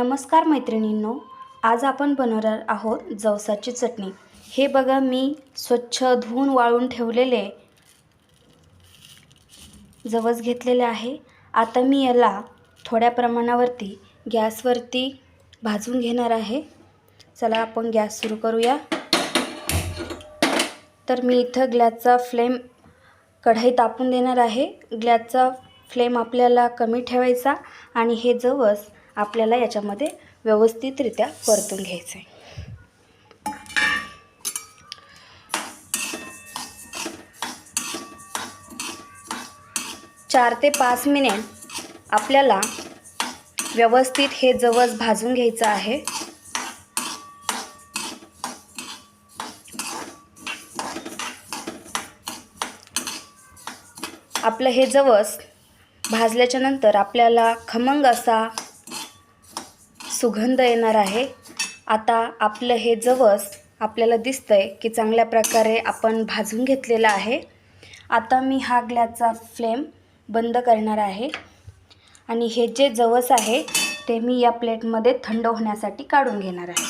नमस्कार मैत्रिणींनो आज आपण बनवणार आहोत जवसाची चटणी. हे बघा मी स्वच्छ धुवून वाळून ठेवलेले जवस घेतलेले आहे. आता मी याला थोड्या प्रमाणावरती गॅसवरती भाजून घेणार आहे. चला आपण गॅस सुरू करूया. तर मी इथं ग्लॅसचा फ्लेम कढई तापून देणार आहे. ग्लॅसचा फ्लेम आपल्याला कमी ठेवायचा आणि हे जवस आपल्याला याच्यामध्ये व्यवस्थितरित्या परतून घ्यायचं आहे. चार ते पाच मिनिट आपल्याला व्यवस्थित हे जवस भाजून घ्यायचं आहे. आपलं हे जवस भाजल्याच्या नंतर आपल्याला खमंग असा सुगंध येणार आहे. आता आपलं हे जवस आपल्याला दिसतं आहे की चांगल्या प्रकारे आपण भाजून घेतलेलं आहे. आता मी हा ग्लॅसचा फ्लेम बंद करणार आहे. आणि हे जे जवस आहे ते मी या प्लेटमध्ये थंड होण्यासाठी काढून घेणार आहे.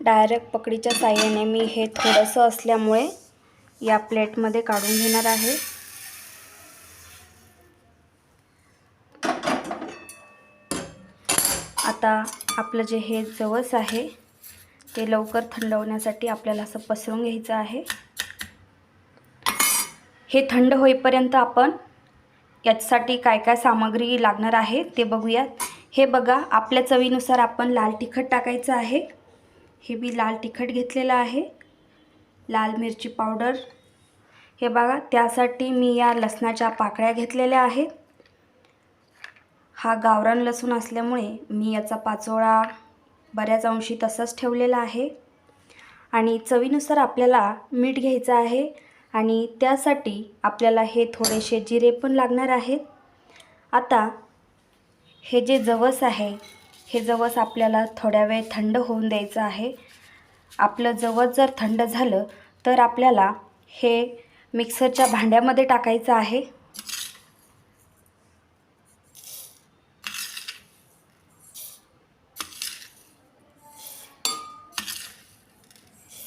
डायरेक्ट पकडीच्या साह्याने मी हे थोडंसं असल्यामुळे या प्लेटमध्ये काढून घेणार आहे. आता आपलं जे हे जवस आहे ते लवकर थंड होण्यासाठी आपल्याला असं पसरून घ्यायचं आहे. हे थंड होईपर्यंत आपण याच्यासाठी काय काय सामग्री लागणार आहे ते बघूयात. हे बघा आपल्या चवीनुसार आपण लाल तिखट टाकायचं आहे. हे मी लाल तिखट घेतलेलं आहे. लाल मिरची पावडर. हे बघा त्यासाठी मी या लसणाच्या पाकळ्या घेतलेल्या आहेत. हा गावरान लसूण असल्यामुळे मी याचा पाचोळा बऱ्याच अंशी तसाच ठेवलेला आहे. आणि चवीनुसार आपल्याला मीठ घ्यायचं आहे आणि त्यासाठी आपल्याला हे थोडेसे जिरे पण लागणार आहेत. आता हे जे जवस आहे हे जवस आपल्याला थोड्या वेळ थंड होऊन द्यायचं आहे. आपलं जवस जर थंड झालं तर आपल्याला हे मिक्सरच्या भांड्यामध्ये टाकायचं आहे.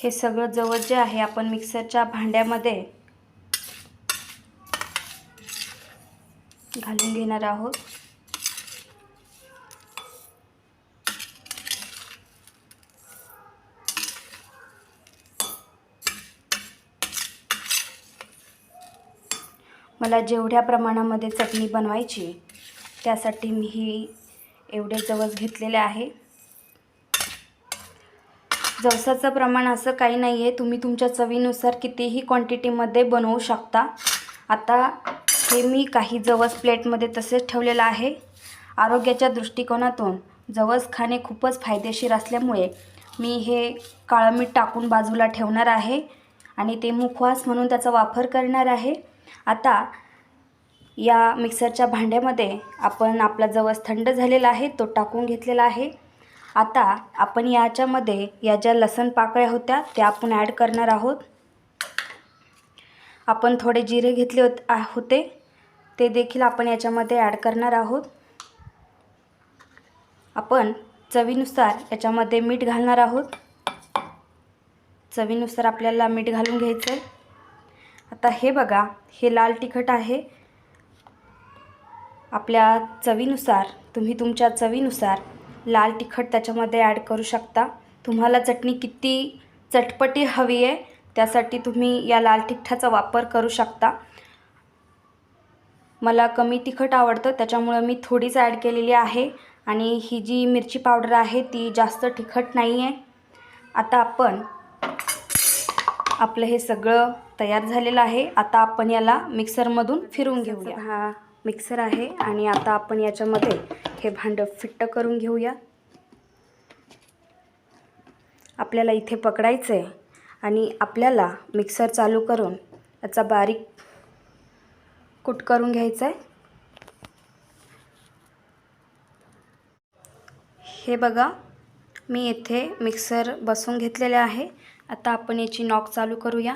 हे सगळं जवळ जे आहे आपण मिक्सरच्या भांड्यामध्ये घालून घेणार आहोत. मला जेवढ्या प्रमाणामध्ये चटणी बनवायची त्यासाठी मी ही एवढे जवळ घेतलेले आहे. जवसाचं प्रमाण असं काही नाही आहे तुम्ही तुमच्या चवीनुसार कितीही क्वांटिटीमध्ये बनवू शकता. आता हे मी काही जवस प्लेटमध्ये तसेच ठेवलेलं आहे. आरोग्याच्या दृष्टिकोनातून जवस खाणे खूपच फायदेशीर असल्यामुळे मी हे काळं मीठ टाकून बाजूला ठेवणार आहे आणि ते मुखवास म्हणून त्याचा वापर करणार आहे. आता या मिक्सरच्या भांड्यामध्ये आपण आपला जवस थंड झालेला आहे तो टाकून घेतलेला आहे. आता आपण याच्यामध्ये या ज्या लसण पाकळ्या होत्या त्या आपण ॲड करणार आहोत. आपण थोडे जिरे घेतले होत होते. ते देखील आपण याच्यामध्ये ॲड करणार आहोत. आपण चवीनुसार याच्यामध्ये मीठ घालणार आहोत. चवीनुसार आपल्याला मीठ घालून घ्यायचं आहे आता हे बघा हे लाल तिखट आहे. आपल्या चवीनुसार तुम्ही तुमच्या चवीनुसार लाल तिखट त्याच्यामध्ये ॲड करू शकता. तुम्हाला चटणी किती चटपटी हवी आहे त्यासाठी तुम्ही या लाल तिखटाचा वापर करू शकता. मला कमी तिखट आवडतं त्याच्यामुळं मी थोडीच ॲड केलेली आहे. आणि ही जी मिरची पावडर आहे ती जास्त तिखट नाही आहे आता आपण आपलं हे सगळं तयार झालेलं आहे. आता आपण याला मिक्सरमधून फिरून घेऊया. हा मिक्सर आहे आणि आता आपण याच्यामध्ये हे भांडं फिट्ट करून घेऊया. आपल्याला इथे पकडायचं आहे आणि आपल्याला मिक्सर चालू करून याचा बारीक कुट करून घ्यायचा आहे हे बघा मी येथे मिक्सर बसून घेतलेले आहे. आता आपण याची नॉक चालू करूया.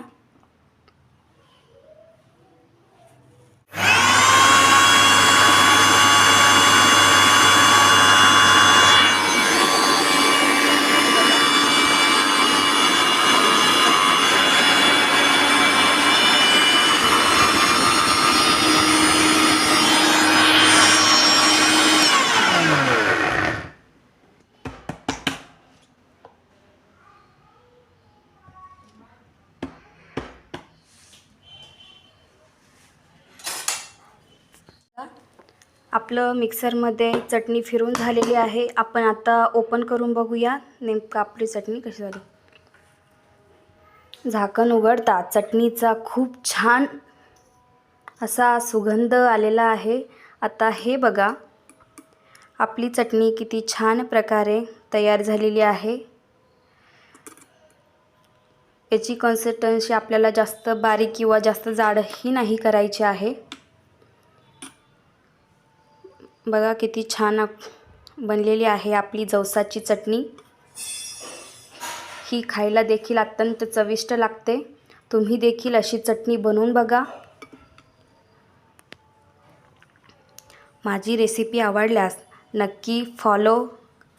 आपलं मिक्सरमध्ये चटणी फिरून झालेली आहे. आपण आता ओपन करून बघूया. नेमकं आपली चटणी कशी झाली? झाकण उघडता चटणीचा खूप छान असा सुगंध आलेला आहे. आता हे बघा. आपली चटणी किती छान प्रकारे तयार झालेली आहे. याची कन्सिस्टन्सी आपल्याला जास्त बारीक किंवा जास्त जाडही नाही करायची आहे. बघा किती छान बनलेली आहे आपली जवसाची चटणी. ही खायला देखील अत्यंत चविष्ट लागते. तुम्ही देखील अशी चटणी बनवून बघा. माझी रेसिपी आवडल्यास नक्की फॉलो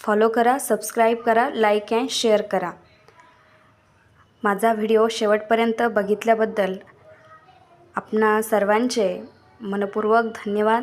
फॉलो करा सबस्क्राईब करा लाईक अँड शेअर करा. माझा व्हिडिओ शेवटपर्यंत बघितल्याबद्दल आपणा सर्वांचे मनपूर्वक धन्यवाद.